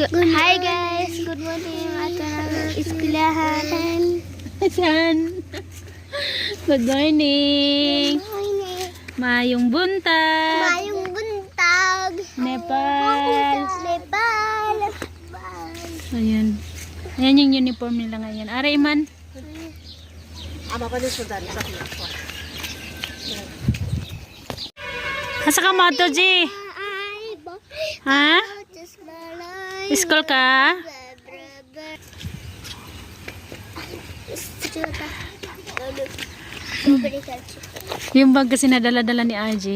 Hi guys, good morning. Ato na eskwelahan. Saan? Good morning. Morning. Mayong buntag. Mayong buntag. Nepal. Nepal. Ayan. Ayan yung uniform nila ngayon. Aray man. Ama. Sakit na. Asa ka mo to, G? Ha? School ka? Yung bag kasi nadala-dala ni RJ.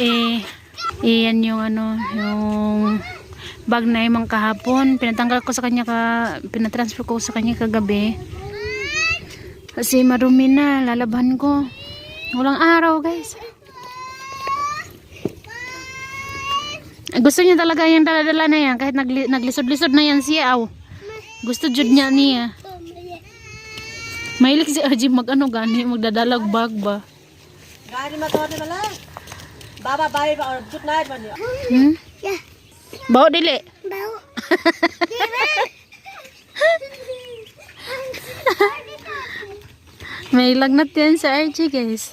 Eh, eh, yan yung ano, yung bag na yung kahapon. Pinatanggal ko sa kanya ka, pinatransfer ko sa kanya kagabi. Kasi marumi na, lalaban ko. Walang araw, guys. Gusto niya talaga yung dala-dala na yan, kahit nagli, naglisod-lisod na yan siya, aw. Gusto jud niya niya. Mahilig si RJ mag ano gani, magdadalag bag ba. Gani matawad na mala. Baba bayi ba or jut na man niya. Hmm? Yeah. Bawa dili. Bau. May lagnat yan sa RJ guys.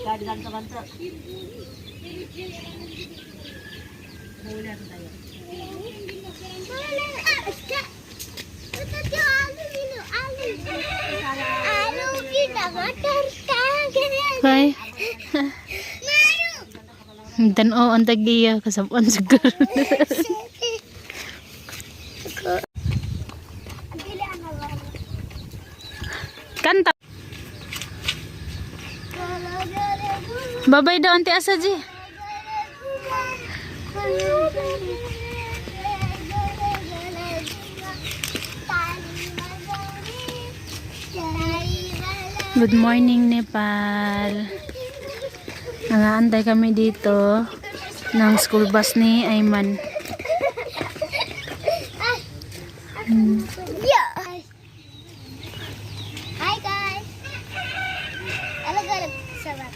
kaya kaya lang sa bantra. Muli natin tayo. Bye. Dan o ang tagiya kasapuan siguro. Babay daw anti asa J. Good morning Nepal. Nangaantay kami dito ng school bus ni Ayman. Yeah. Hi guys. Ano ganap sa bat?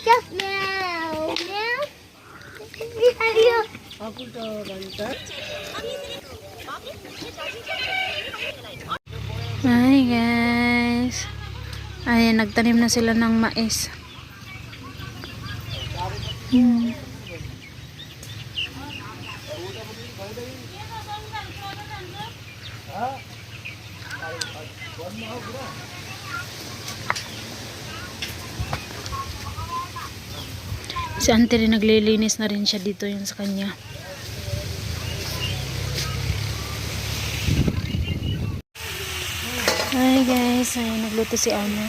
Just meow. Meow. Meow. Ako to bantra. Hi guys. Ayan, nagtanim na sila ng mais. Hmm. Si auntie rin naglilinis na rin siya dito yun sa kanya. Hi guys, ay nagluto si Ana.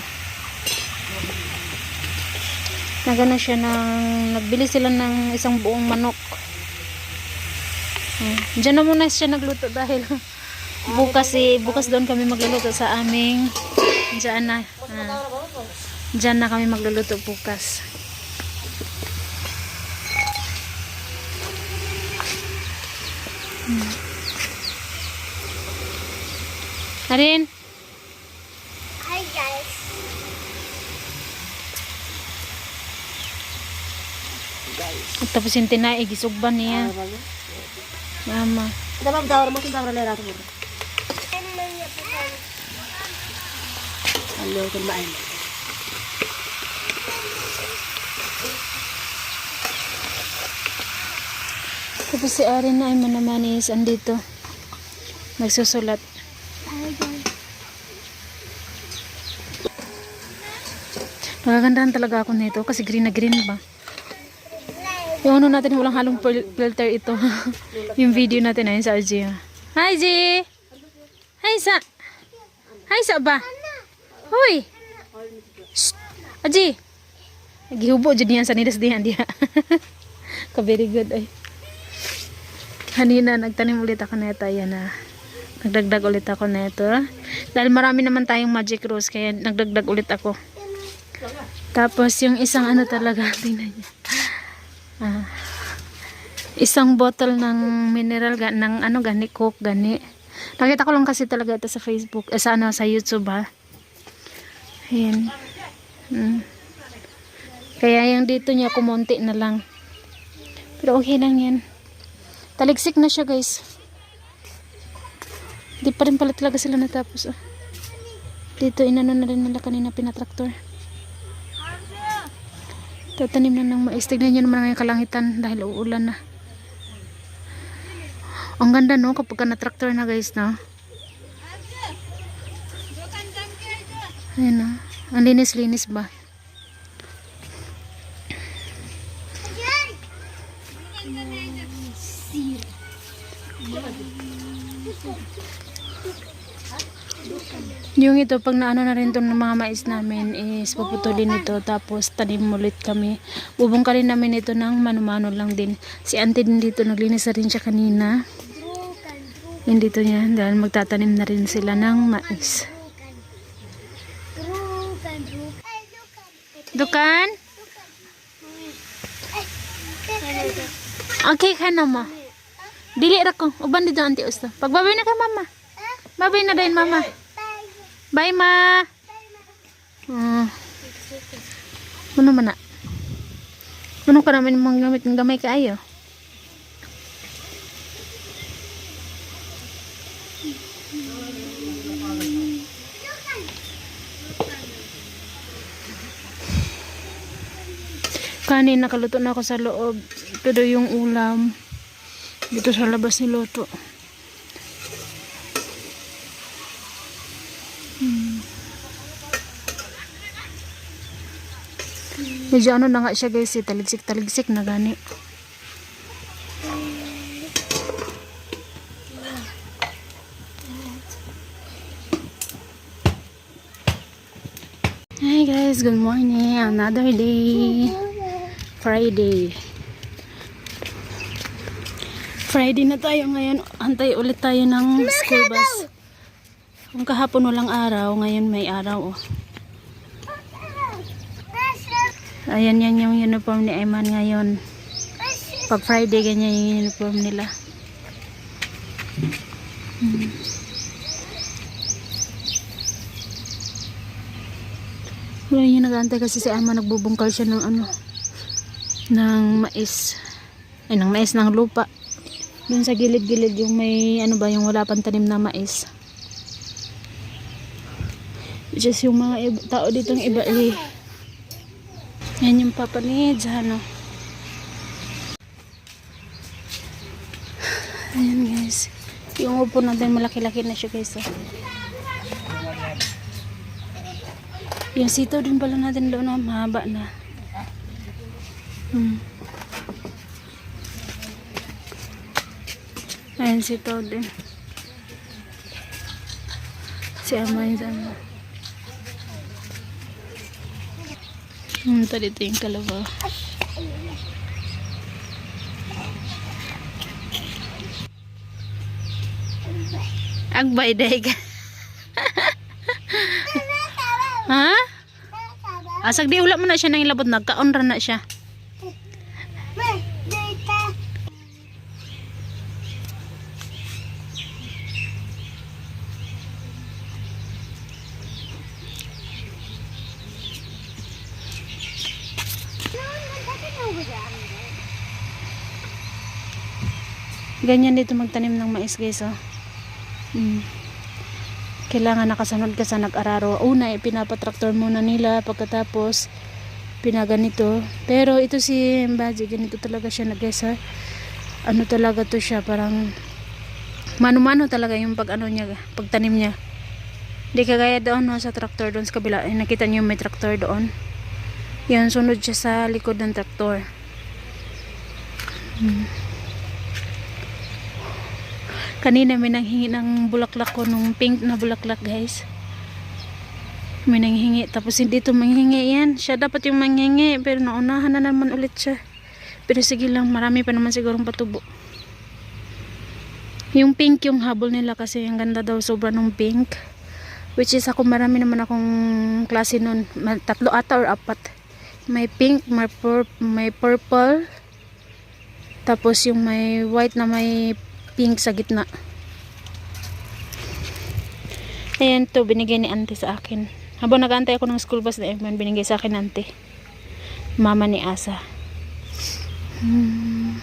Nagano siya ng nagbili sila ng isang buong manok. Hmm. Diyan na muna siya nagluto dahil bukas si bukas doon kami magluluto sa aming diyan na. ah, diyan na kami magluluto bukas. Hmm. Arin, Tapos yung tinaig, eh, isugban niya. Mama. Ito ma'am, dawar mo, sundawar na lahat mo. Hello, kumbain. Tapos si Arin na ay manamanis andito. Nagsusulat. Nagagandahan talaga ako nito kasi green na green ba. Yung ano natin, walang halong fil- filter ito. yung video natin ayun sa RG. Hi, G! Hi, sa! Hi, sa ba? Hoy! Shh! Aji! Gihubo dyan yan sa nidas diyan diya. Ka very good ay. Kanina nagtanim ulit ako nito. Ayan na. Nagdagdag ulit ako nito. Dahil marami naman tayong magic rose kaya nagdagdag ulit ako. Tapos yung isang ano talaga, tingnan niyo. Ah, isang bottle ng mineral ng ano gani coke gani. Nakita ko lang kasi talaga ito sa Facebook, eh, sa ano sa YouTube ha. Ayan. Mm. Kaya yung dito niya kumonti na lang. Pero okay lang yan. Taligsik na siya guys. Di pa rin pala talaga sila natapos. Oh. Dito inano na rin nila kanina pinatraktor. Tatanim na ng mais. Tignan nyo naman ang kalangitan dahil uulan na. Ang ganda no kapag ka na-tractor na guys no. Ayan no. Ang linis-linis ba? Yung ito, pag naano na rin itong mga mais namin is puputulin ito tapos tanim ulit kami. Bubungkalin namin ito ng mano-mano lang din. Si auntie din dito, naglinis na rin siya kanina. Yan dito niya, dahil magtatanim na rin sila ng mais. Dukan? Okay ka na mo. Dili ra ko. Uban dito auntie usto. Pagbabay na ka mama. Babay na din mama. Bye ma. Hmm. Ano man na? Ano ka namin mga gamit ng gamay kaayo? Kanin nakaluto na ako sa loob. Pero yung ulam dito sa labas niluto. Medyo ano na nga siya guys, eh, taligsik-taligsik na gani. Hi guys, good morning. Another day. Friday. Friday na tayo ngayon. Antay ulit tayo ng school bus. Kung kahapon walang araw, ngayon may araw. Oh. Ayan yan yung uniform ni Eman ngayon. Pag Friday, ganyan yung uniform nila. Hmm. Wala yung nag kasi si Ama nagbubungkal siya ng ano ng mais. Ay, ng mais ng lupa. Doon sa gilid-gilid yung may ano ba yung wala pang tanim na mais. Just yung mga iba, tao dito ng iba eh. Yan yung papanid sa ano. Ayan guys. Yung upo natin malaki-laki na siya guys. Oh. Yung sitaw din pala natin doon na mahaba na. Hmm. Ayan sitaw din. Si Ama yung sama. Ito dito yung kalabaw. Agbay day ka. ha? Asag di ulat mo na siya nang ilabot nagkaon ra na siya. Ganyan dito magtanim ng mais guys oh. Mm. Kailangan nakasunod ka sa nag-araro. Una, pinapatraktor muna nila pagkatapos pinaganito. Pero ito si Mbaji, ganito talaga siya na guys ha. ano talaga to siya parang mano-mano talaga yung pag ano niya pagtanim niya di kagaya doon no, sa traktor doon sa kabila eh, nakita niyo may traktor doon yan sunod siya sa likod ng traktor Hmm. Kanina may nanghingi ng bulaklak ko nung pink na bulaklak guys. May nanghingi tapos hindi to manghingi yan. Siya dapat yung manghingi pero naunahan na naman ulit siya. Pero sige lang marami pa naman sigurong patubo. Yung pink yung habol nila kasi ang ganda daw sobra ng pink. Which is ako marami naman akong klase nun. Tatlo ata or apat. May pink may, pur- may purple tapos yung may white na may pink sa gitna. Ayan to binigay ni auntie sa akin. Habang nag-antay ako ng school bus na yun, binigay sa akin auntie. Mama ni Asa. Hmm.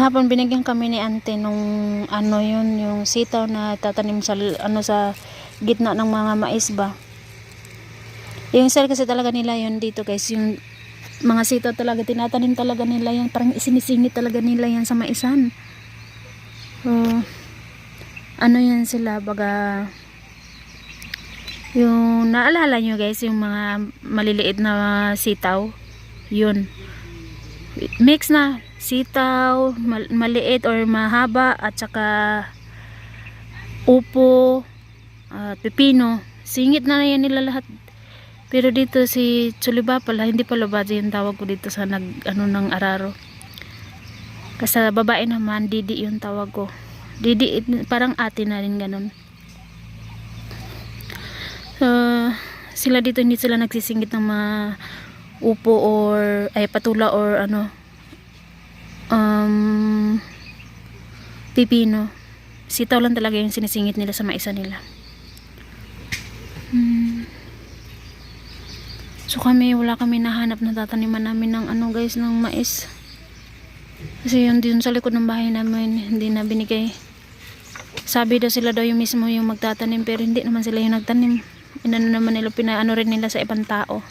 Hapon binigyan kami ni ante nung ano yun, yung sitaw na tatanim sa ano sa gitna ng mga mais ba. Yung sir kasi talaga nila yun dito guys, yung mga sitaw talaga tinatanim talaga nila yan, parang isinisingit talaga nila yan sa maisan. So, ano yan sila, baga yung naalala nyo guys, yung mga maliliit na sitaw, yun. Mix na sitaw, mal- maliit or mahaba at saka upo at pepino. Singit na yan nila lahat. Pero dito si Chuliba pala, hindi pala bazi yung tawag ko dito sa nag ano ng araro. Kasi babae naman, Didi yung tawag ko. Didi, parang ate na rin ganun. So, sila dito hindi sila nagsisingit ng mga upo or ay patula or ano um pipino sitaw lang talaga yung sinisingit nila sa maisa nila so kami wala kami nahanap na tataniman namin ng ano guys ng mais kasi yung dun sa likod ng bahay namin hindi na binigay sabi daw sila daw yung mismo yung magtatanim pero hindi naman sila yung nagtanim inano naman nila pinaano rin nila sa ibang tao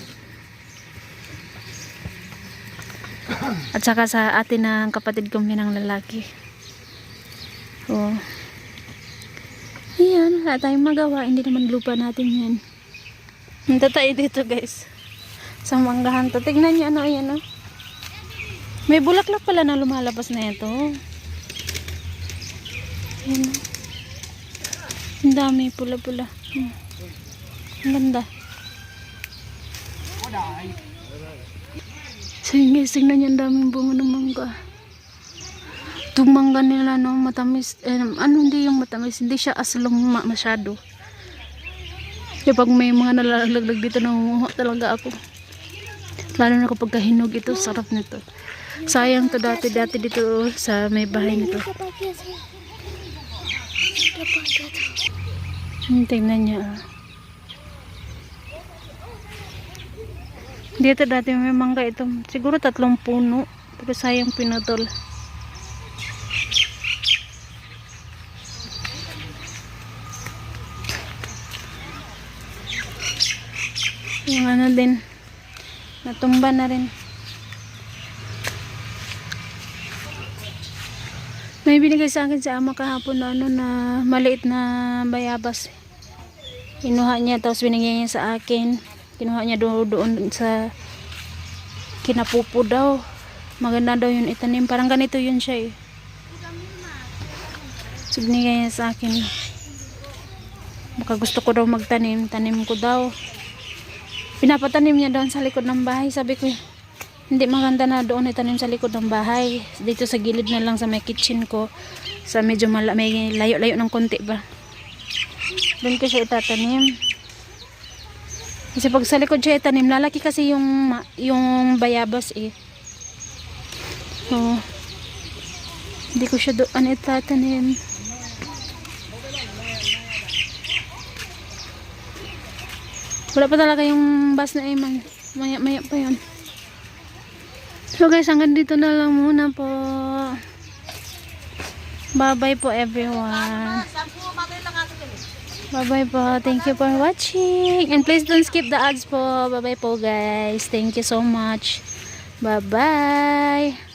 at saka sa atin ng kapatid kong ng lalaki oh Ayan, wala tayong magawa. Hindi naman lupa natin yan. Punta tayo dito guys. Sa manggahan to. Tignan nyo ano ayan oh. May bulaklak pala na lumalabas na ito. Ayan oh. Ang dami pula-pula. Ang ganda. Guys, tignan nyo ang daming bunga ng mangga. Itong mangga nila no, matamis. Eh, ano hindi yung matamis, hindi siya aslong ma masyado. Kaya pag may mga nalalaglag dito, nangunguha talaga ako. Lalo na kapag kahinog ito, sarap nito. Sayang to dati-dati dito sa may bahay nito. Hmm, tingnan niya. ah. Dito dati may mangga ito. Siguro tatlong puno. Pero sayang pinutol. Yung ano din. Natumba na rin. May binigay sa akin sa ama kahapon na ano na maliit na bayabas. Kinuha niya tapos binigay niya sa akin. Kinuha niya doon, doon sa kinapupo daw. Maganda daw yun itanim. Parang ganito yun siya eh. So binigay niya sa akin. Baka gusto ko daw magtanim. Tanim ko daw. Pinapatanim niya doon sa likod ng bahay. Sabi ko, hindi maganda na doon itanim sa likod ng bahay. Dito sa gilid na lang sa may kitchen ko. Sa medyo mala, may layo-layo ng konti ba. Doon ko siya itatanim. Kasi pag sa likod siya itanim, lalaki kasi yung, yung bayabas eh. So, hindi ko siya doon itatanim. Wala pa talaga yung bus na Iman. Maya, maya pa yun. So guys, hanggang dito na lang muna po. Bye bye po everyone. Bye-bye po. Thank you for watching. And please don't skip the ads po. Bye-bye po guys. Thank you so much. Bye-bye.